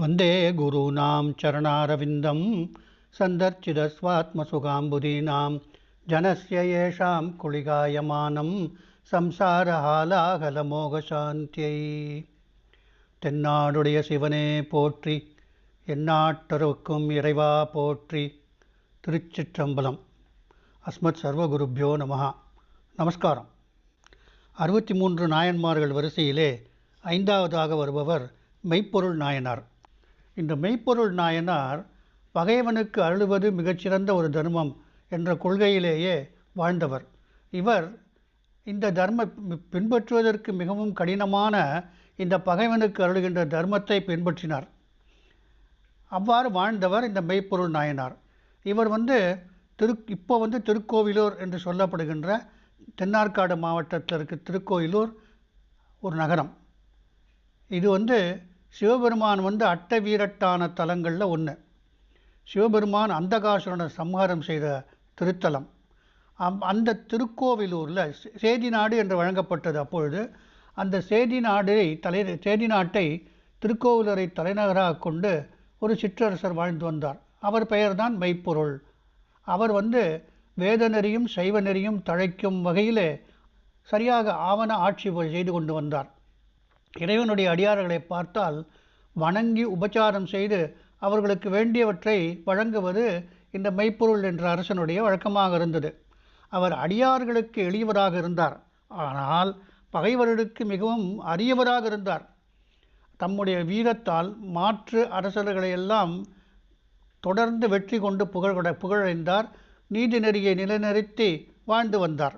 वन्दे गुरूणां चरणारविन्दं सन्दर्शितस्वात्मसुखाम्बुदीनां जनस्य येषां कुलिगायमानं சம்சாரஹாலாகலமோகசாந்தியை. தென்னாடுடைய சிவனே போற்றி எந்நாட்டருக்கும் இறைவா போற்றி. திருச்சிற்றம்பலம். அஸ்மத் சர்வகுருப்யோ நமஹா. நமஸ்காரம். அறுபத்தி மூன்று நாயன்மார்கள் வரிசையிலே ஐந்தாவதாக வருபவர் மெய்ப்பொருள் நாயனார். இந்த மெய்ப்பொருள் நாயனார் பகைவனுக்கு அருளுவது மிகச்சிறந்த ஒரு தர்மம் என்ற கொள்கையிலேயே வாழ்ந்தவர். இவர் இந்த தர்ம பின்பற்றுவதற்கு மிகவும் கடினமான இந்த பகைவனுக்கு அருளுகின்ற தர்மத்தை பின்பற்றினார். அவ்வாறு வாழ்ந்தவர் இந்த மெய்ப்பொருள் நாயனார். இவர் வந்து திரு இப்போ வந்து திருக்கோவிலூர் என்று சொல்லப்படுகின்ற தென்னார்காடு மாவட்டத்தில் இருக்க திருக்கோயிலூர் ஒரு நகரம். இது வந்து சிவபெருமான் வந்து அட்ட வீரட்டான தலங்களில் ஒன்று சிவபெருமான் அந்தகாசுரனை சம்ஹாரம் செய்த திருத்தலம். அம் அந்த திருக்கோவிலூரில் சேதி நாடு என்று வழங்கப்பட்டது அப்பொழுது அந்த சேதி நாடை தலை சேதி நாட்டை திருக்கோவிலூரை தலைநகராக கொண்டு ஒரு சிற்றரசர் வாழ்ந்து வந்தார். அவர் பெயர்தான் மெய்ப்பொருள். அவர் வந்து வேத நெறியும் சைவ நெறியும் தழைக்கும் வகையிலே சரியாக ஆவண ஆட்சி செய்து கொண்டு வந்தார். இறைவனுடைய அடியார்களை பார்த்தால் வணங்கி உபச்சாரம் செய்து அவர்களுக்கு வேண்டியவற்றை வழங்குவது இந்த மெய்ப்பொருள் என்ற அரசனுடைய வழக்கமாக இருந்தது. அவர் அடியார்களுக்கு எளியவராக இருந்தார். ஆனால் பகைவர்களுக்கு மிகவும் அரியவராக இருந்தார். தம்முடைய வீரத்தால் மாற்று அரசர்களையெல்லாம் தொடர்ந்து வெற்றி கொண்டு புகழ் புகழடைந்தார். நீதி நெறியை நிலைநிறுத்தி வாழ்ந்து வந்தார்.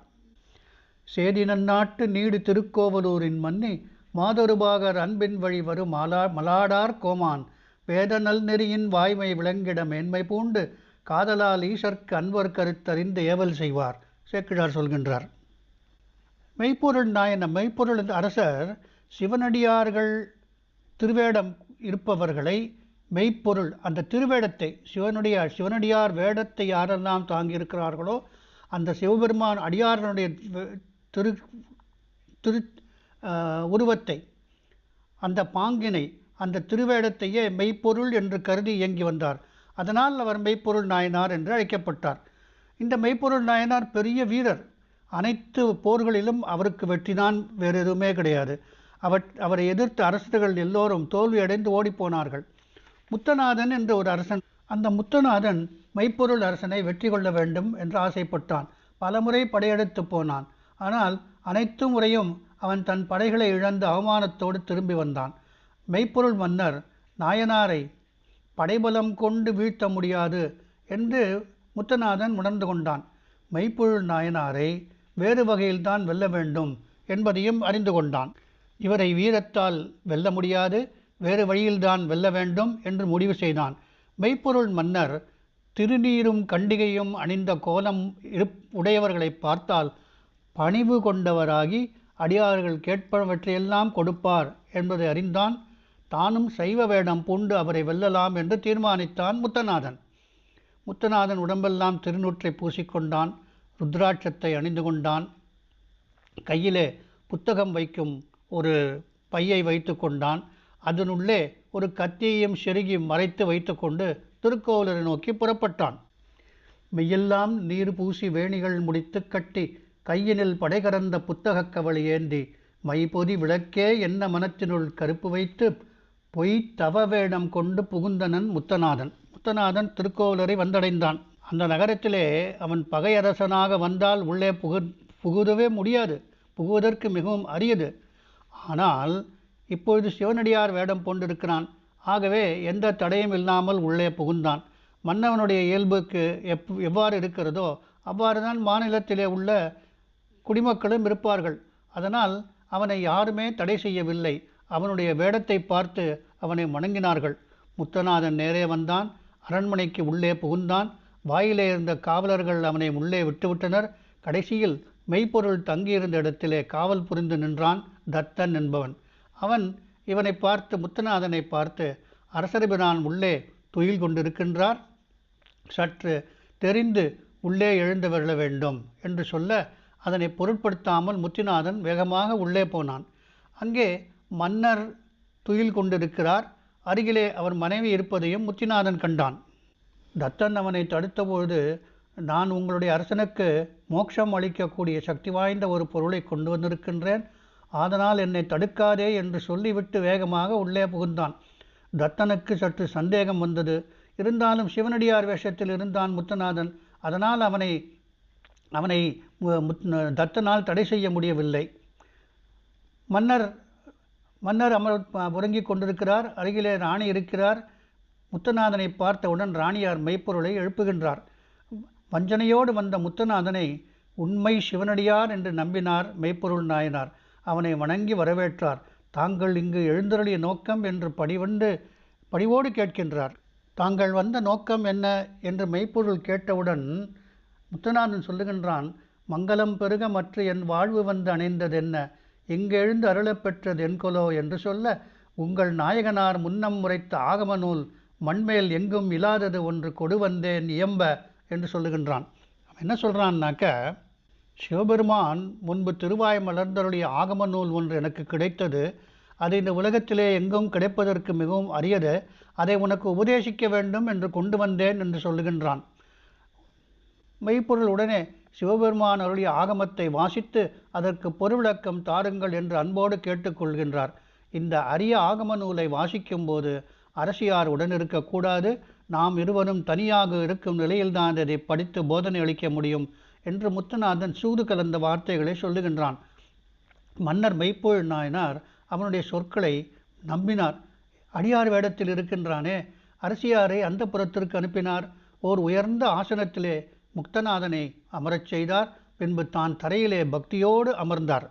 சேதி நன்னாட்டு நீடு திருக்கோவலூரின் மன்னி மாதொருபாகர் அன்பின் வழி வரும் மலா மலாடார் கோமான். வேத நல் நெறியின் வாய்மை விளங்கிட மேன்மை பூண்டு. காதலால் ஈஷர்க்கு அன்பர் கருத்தறிந்து ஏவல் செய்வார். சேக்கிழார் சொல்கின்றார். மெய்ப்பொருள் நாயன மெய்ப்பொருள் அரசர் சிவனடியார்கள் திருவேடம் இருப்பவர்களை மெய்ப்பொருள் அந்த திருவேடத்தை சிவனுடைய சிவனடியார் வேடத்தை யாரெல்லாம் தாங்கியிருக்கிறார்களோ அந்த சிவபெருமான் அடியாரனுடைய திரு திரு உருவத்தை அந்த பாங்கினை அந்த திருவேடத்தையே மெய்ப்பொருள் என்று கருதி இயங்கி வந்தார். அதனால் அவர் மெய்ப்பொருள் நாயனார் என்று அழைக்கப்பட்டார். இந்த மெய்ப்பொருள் நாயனார் பெரிய வீரர். அனைத்து போர்களிலும் அவருக்கு வெற்றிதான் வேறு எதுவுமே கிடையாது. அவர் அவரை எதிர்த்து அரசர்கள் எல்லோரும் தோல்வியடைந்து ஓடிப்போனார்கள் முத்தநாதன் என்ற ஒரு அரசன் அந்த முத்தநாதன் மெய்ப்பொருள் அரசனை வெற்றி கொள்ள வேண்டும் என்று ஆசைப்பட்டான். பலமுறை படையெடுத்து போனான். ஆனால் அனைத்து முறையும் அவன் தன் படைகளை இழந்து அவமானத்தோடு திரும்பி வந்தான். மெய்ப்பொருள் மன்னர் நாயனாரை படைபலம் கொண்டு வீழ்த்த முடியாது என்று முத்தநாதன் உணர்ந்து கொண்டான். மெய்ப்பொருள் நாயனாரை வேறு வகையில்தான் வெல்ல வேண்டும் என்பதையும் அறிந்து கொண்டான். இவரை வீரத்தால் வெல்ல முடியாது வேறு வழியில்தான் வெல்ல வேண்டும் என்று முடிவு செய்தான். மெய்ப்பொருள் மன்னர் திருநீரும் கண்டிகையும் அணிந்த கோலம் இரு உடையவர்களை பார்த்தால் பணிவு கொண்டவராகி அடியார்கள் கேட்பவற்றையெல்லாம் கொடுப்பார் என்பதை அறிந்தான். தானும் சைவ வேடம் பூண்டு அவரை வெல்லலாம் என்று தீர்மானித்தான் முத்தநாதன். முத்தநாதன் உடம்பெல்லாம் திருநூற்றை பூசிக்கொண்டான் ருத்ராட்சத்தை அணிந்து கொண்டான். கையிலே புத்தகம் வைக்கும் ஒரு பையை வைத்து கொண்டான். அதனுள்ளே ஒரு கத்தியையும் செருகியும் மறைத்து வைத்துக்கொண்டு திருக்கோவிலரை நோக்கி புறப்பட்டான். மெய்யெல்லாம் நீர் பூசி வேணிகள் முடித்து கட்டி கையினில் படைகரந்த புத்தகக் கவலை ஏந்தி மைபொதி விளக்கே என்ன மனத்தினுள் கருப்பு வைத்து பொய் தவ வேடம் கொண்டு புகுந்தனன் முத்தநாதன். முத்தநாதன் திருக்கோவலரை வந்தடைந்தான். அந்த நகரத்திலே அவன் பகையரசனாக வந்தால் உள்ளே புகு புகுதவே முடியாது. புகுவதற்கு மிகவும் அரியது. ஆனால் இப்பொழுது சிவனடியார் வேடம் கொண்டிருக்கிறான் ஆகவே எந்த தடையும் இல்லாமல் உள்ளே புகுந்தான். மன்னவனுடைய இயல்புக்கு எப் எவ்வாறு இருக்கிறதோ அவ்வாறு தான் மாநிலத்திலே உள்ள குடிமக்களும் இருப்பார்கள். அதனால் அவனை யாருமே தடை செய்யவில்லை. அவனுடைய வேடத்தை பார்த்து அவனை வணங்கினார்கள். முத்தநாதன் நேரே வந்தான். அரண்மனைக்கு உள்ளே புகுந்தான். வாயிலே இருந்த காவலர்கள் அவனை உள்ளே விட்டுவிட்டனர். கடைசியில் மெய்ப்பொருள் தங்கியிருந்த இடத்திலே காவல் புரிந்து நின்றான் தத்தன் என்பவன். அவன் இவனை பார்த்து முத்தநாதனை பார்த்து அரசரபிரான் உள்ளே துயில் கொண்டிருக்கின்றார். சற்று தெரிந்து உள்ளே எழுந்து வெல்ல வேண்டும் என்று சொல்ல அதனை பொருட்படுத்தாமல் முத்திநாதன் வேகமாக உள்ளே போனான். அங்கே மன்னர் துயில் கொண்டிருக்கிறார். அருகிலே அவர் மனைவி இருப்பதையும் முத்திநாதன் கண்டான். தத்தன் அவனை தடுத்தபொழுது நான் உங்களுடைய அரசனுக்கு மோட்சம் அளிக்கக்கூடிய சக்தி வாய்ந்த ஒரு பொருளை கொண்டு வந்திருக்கின்றேன். அதனால் என்னை தடுக்காதே என்று சொல்லிவிட்டு வேகமாக உள்ளே புகுந்தான். தத்தனுக்கு சற்று சந்தேகம் வந்தது. இருந்தாலும் சிவனடியார் வேஷத்தில் இருந்தான் முத்தநாதன். அதனால் அவனை அவனை தத்தனால் தடை செய்ய முடியவில்லை. மன்னர் மன்னர் அமர் உறங்கிக் கொண்டிருக்கிறார். அருகிலே ராணி இருக்கிறார். முத்தநாதனை பார்த்தவுடன் ராணியார் மெய்ப்பொருளை எழுப்புகின்றார். வஞ்சனையோடு வந்த முத்தநாதனை உண்மை சிவனடியார் என்று நம்பினார் மெய்ப்பொருள் நாயனார். அவனை வணங்கி வரவேற்றார். தாங்கள் இங்கு எழுந்தருளிய நோக்கம் என்று படிவண்டு படிவோடு கேட்கின்றார். தாங்கள் வந்த நோக்கம் என்ன? என்று மெய்ப்பொருள் கேட்டவுடன் முத்துநாதன் சொல்லுகின்றான் மங்களம் பெருக மற்ற என் வாழ்வு வந்து அணைந்ததென்ன? எங்கெழுந்து அருளப்பெற்றது என்கொலோ என்று சொல்ல உங்கள் நாயகனார் முன்னம் முறைத்த ஆகம நூல் மண்மேல் எங்கும் இல்லாதது ஒன்று கொடு வந்தேன் இயம்ப என்று சொல்லுகின்றான். அவன் என்ன சொல்கிறான்னாக்க சிவபெருமான் முன்பு திருவாய் மலர்ந்தருடைய ஆகம நூல் ஒன்று எனக்கு கிடைத்தது. அது இந்த உலகத்திலே எங்கும் கிடைப்பதற்கு மிகவும் அரியது. அதை உனக்கு உபதேசிக்க வேண்டும் என்று கொண்டு வந்தேன் என்று சொல்லுகின்றான். மெய்ப்பொருள் உடனே சிவபெருமான் அவருடைய ஆகமத்தை வாசித்து அதற்கு பொருவிளக்கம் தாருங்கள் என்று அன்போடு கேட்டுக்கொள்கின்றார். இந்த அரிய ஆகம நூலை வாசிக்கும்போது அரசியார் உடன் இருக்கக்கூடாது நாம் இருவரும் தனியாக இருக்கும் நிலையில்தான் இதை படித்து போதனை அளிக்க முடியும் என்று முத்துநாதன் சூது கலந்த வார்த்தைகளை சொல்லுகின்றான். மன்னர் மெய்ப்பொழு நாயனார் அவனுடைய சொற்களை நம்பினார். அடியார் வேடத்தில் இருக்கின்றானே அரசியாரை அந்த புறத்திற்கு அனுப்பினார். ஓர் உயர்ந்த ஆசனத்திலே முக்தநாதனை அமரச் செய்தார். பின்பு தான் தரையிலே பக்தியோடு அமர்ந்தார்.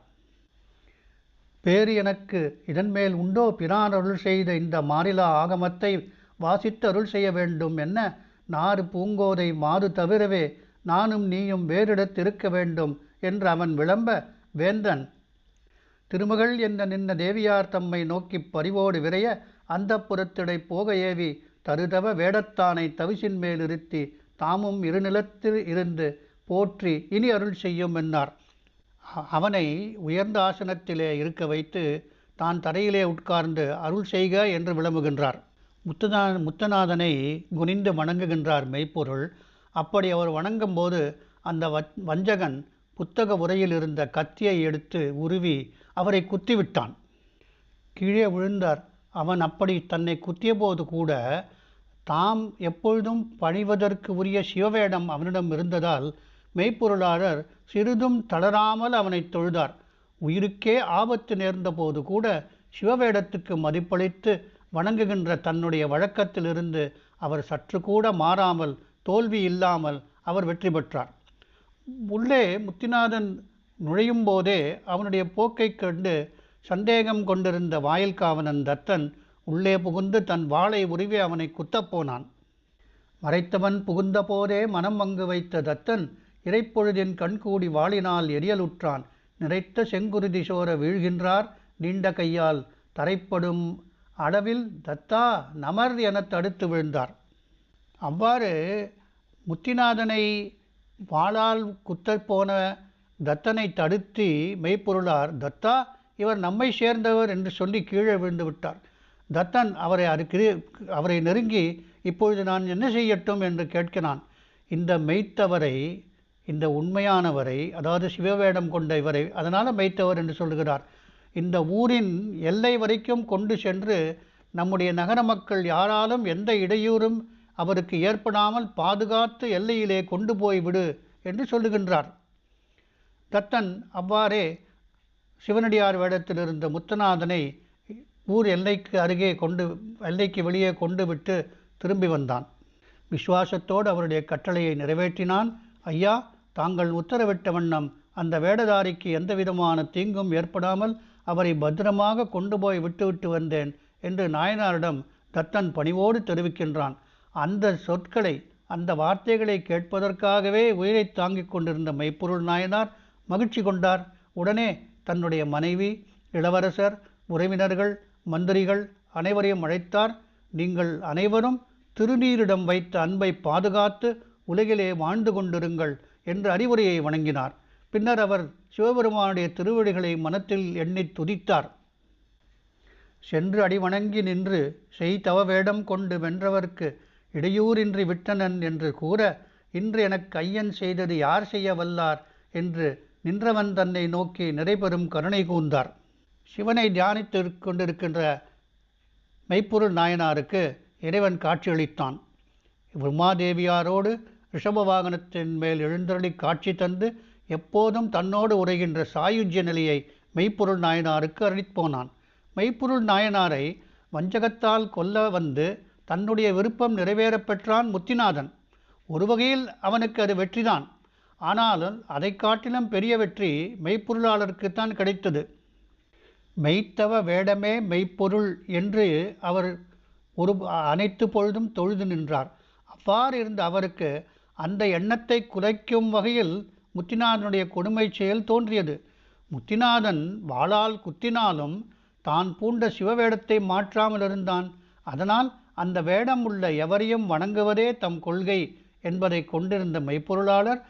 பேறு எனக்கு இதன்மேல் உண்டோ? பிரான் அருள் செய்த இந்த மாநிலா ஆகமத்தை வாசித்து அருள் செய்ய வேண்டும் என்ன? நாறு பூங்கோதை மாது தவிரவே நானும் நீயும் வேறிடத்திருக்க வேண்டும் என்று அவன் விளம்ப வேந்தன். திருமகள் என்ற நின்ன தேவியார் தம்மை நோக்கி பரிவோடு விரைய அந்த புறத்திடை போக ஏவி தருதவ வேடத்தானை தவிசின் மேலிருத்தி தாமும் இருநிலத்தில் இருந்து போற்றி இனி அருள் செய்யும் என்னார். அவனை உயர்ந்த ஆசனத்திலே இருக்க வைத்து தான் தரையிலே உட்கார்ந்து அருள் செய்க என்று விளம்புகின்றார். முத்தநா முத்தநாதனை குனிந்து வணங்குகின்றார் மெய்ப்பொருள். அப்படி அவர் வணங்கும்போது அந்த வஞ்சகன் புத்தக உரையில் இருந்த கத்தியை எடுத்து உருவி அவரை குத்திவிட்டான். கீழே விழுந்தார். அவன் அப்படி தன்னை குத்தியபோது கூட தாம் எப்பொழுதும் பணிவதற்கு உரிய சிவவேடம் அவனிடம் இருந்ததால் மெய்ப்பொருளாளர் சிறிதும் தளராமல் அவனை தொழுதார். உயிருக்கே ஆபத்து நேர்ந்தபோது கூட சிவவேடத்துக்கு மதிப்பளித்து வணங்குகின்ற தன்னுடைய வழக்கத்திலிருந்து அவர் சற்று கூட மாறாமல் தோல்வி இல்லாமல் அவர் வெற்றி பெற்றார். உள்ளே முத்திநாதன் நுழையும் போதே அவனுடைய போக்கைக் கண்டு சந்தேகம் கொண்டிருந்த வாயில் காவனன் தத்தன் உள்ளே புகுந்து தன் வாளை உருவி அவனை குத்தப்போனான் மறைத்தவன் புகுந்த போதே மனம் அங்கு வைத்த தத்தன் இறைப்பொழுதின் கண்கூடி வாளினால் எரியலுற்றான். நிறைத்த செங்குருதி சோர வீழ்கின்றார் நீண்ட கையால். தரைப்படும் அளவில் தத்தா நமர் என தடுத்து விழுந்தார். அவ்வாறு முத்திநாதனை வாளால் குத்தப்போன தத்தனை தடுத்து மெய்ப்பொருளார். தத்தா இவர் நம்மை சேர்ந்தவர் என்று சொல்லி கீழே விழுந்து விட்டார். தத்தன் அவரை அதுக்கு அவரை நெருங்கி இப்பொழுது நான் என்ன செய்யட்டும்? என்று கேட்கிறான். இந்த மெய்த்தவரை இந்த உண்மையானவரை அதாவது சிவவேடம் கொண்ட இவரை அதனால் மெய்த்தவர் என்று சொல்லுகிறார். இந்த ஊரின் எல்லை வரைக்கும் கொண்டு சென்று நம்முடைய நகர மக்கள் யாராலும் எந்த இடையூறும் அவருக்கு ஏற்படாமல் பாதுகாத்து எல்லையிலே கொண்டு போய் விடு என்று சொல்லுகின்றார். தத்தன் அவ்வாறே சிவனடியார் வேடத்தில் இருந்த முத்தநாதனை ஊர் எல்லைக்கு அருகே கொண்டு எல்லைக்கு வெளியே கொண்டு விட்டு திரும்பி வந்தான். விசுவாசத்தோடு அவருடைய கட்டளையை நிறைவேற்றினான். ஐயா தாங்கள் உத்தரவிட்ட வண்ணம் அந்த வேடதாரிக்கு எந்த விதமான தீங்கும் ஏற்படாமல் அவரை பத்திரமாக கொண்டு போய் விட்டுவிட்டு வந்தேன் என்று நாயனாரிடம் தத்தன் பணிவோடு தெரிவிக்கின்றான். அந்த சொற்களை அந்த வார்த்தைகளை கேட்பதற்காகவே உயிரை தாங்கிக் கொண்டிருந்த மெய்ப்பொருள் நாயனார் மகிழ்ச்சி கொண்டார். உடனே தன்னுடைய மனைவி இளவரசர் உறவினர்கள் மந்திரிகள் அனைவரையும் அழைத்தார். நீங்கள் அனைவரும் திருநீரிடம் வைத்த அன்பை பாதுகாத்து உலகிலே வாழ்ந்து கொண்டிருங்கள் என்று அறிவுரையை வணங்கினார். பின்னர் அவர் சிவபெருமானுடைய திருவடிகளை மனத்தில் எண்ணி துதித்தார். சென்று அடிவணங்கி நின்று செய்தவ வேடம் கொண்டு வென்றவர்க்கு இடையூறின்றி விட்டனன் என்று கூற இன்று எனக்கு ஐயன் செய்தது யார் செய்ய வல்லார்? என்று நின்றவன் தன்னை நோக்கி நிறைபெறும் கருணை கூர்ந்தார். சிவனை தியானித்து கொண்டிருக்கின்ற மெய்ப்பொருள் நாயனாருக்கு இறைவன் காட்சியளித்தான். உமாதேவியாரோடு ரிஷப வாகனத்தின் மேல் எழுந்தருளி காட்சி தந்து எப்போதும் தன்னோடு உரைகின்ற சாயுஜ்ய நிலையை மெய்ப்பொருள் நாயனாருக்கு அளிப்போனான் மெய்ப்பொருள் நாயனாரை வஞ்சகத்தால் கொல்ல வந்து தன்னுடைய விருப்பம் நிறைவேறப்பெற்றான் முத்திநாதன். ஒரு வகையில் அவனுக்கு அது வெற்றிதான். ஆனாலும் அதை காட்டிலும் பெரிய வெற்றி மெய்ப்பொருளாளருக்குத்தான் கிடைத்தது. மெய்த்தவ வேடமே மெய்ப்பொருள் என்று அவர் ஒரு அனைத்து பொழுதும் தொழுது நின்றார். அவ்வாறு இருந்த அவருக்கு அந்த எண்ணத்தை குறைக்கும் வகையில் முத்திநாதனுடைய கொடுமை செயல் தோன்றியது. முத்திநாதன் வாளால் குத்தினாலும் தான் பூண்ட சிவவேடத்தை மாற்றாமல் இருந்தான். அதனால் அந்த வேடம் உள்ள எவரையும் வணங்குவதே தம் கொள்கை என்பதை கொண்டிருந்த மெய்ப்பொருளாளர்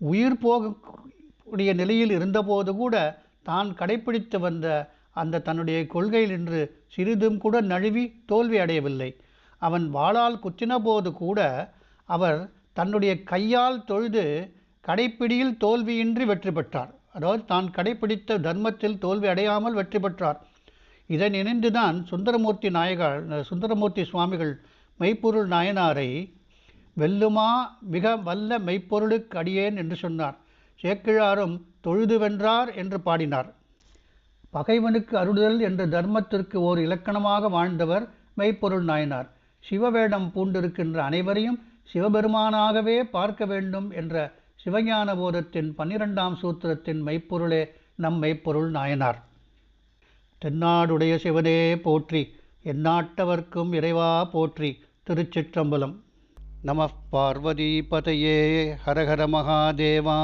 உயிர் போகக்கூடிய நிலையில் இருந்தபோது கூட தான் கடைப்பிடித்து வந்த அந்த தன்னுடைய கொள்கையில் இன்று சிறிதும் கூட நழுவி தோல்வி அடையவில்லை. அவன் வாளால் குத்தினபோது கூட அவர் தன்னுடைய கையால் தொழுது கடைப்பிடியில் தோல்வியின்றி வெற்றி பெற்றார். அதாவது தான் கடைப்பிடித்த தர்மத்தில் தோல்வி அடையாமல் வெற்றி பெற்றார். இதை நினைந்துதான் சுந்தரமூர்த்தி நாயகர் சுந்தரமூர்த்தி சுவாமிகள் மெய்ப்பொருள் நாயனாரை வெல்லுமா மிக வல்ல மெய்ப்பொருளுக்கு அடியேன் என்று சொன்னார். சேக்கிழாரும் தொழுது வென்றார் என்று பாடினார். பகைவனுக்கு அருடுதல் என்ற தர்மத்திற்கு ஓர் இலக்கணமாக வாழ்ந்தவர் மெய்ப்பொருள் நாயனார். சிவவேடம் பூண்டிருக்கின்ற அனைவரையும் சிவபெருமானாகவே பார்க்க வேண்டும் என்ற சிவஞான போதத்தின் பன்னிரெண்டாம் சூத்திரத்தின் மெய்ப்பொருளே நம் மெய்ப்பொருள் நாயனார். தென்னாடுடைய சிவனே போற்றி எந்நாட்டவர்க்கும் இறைவா போற்றி திருச்சிற்றம்பலம். நம பார்வதி பதையே ஹரஹர மகாதேவா.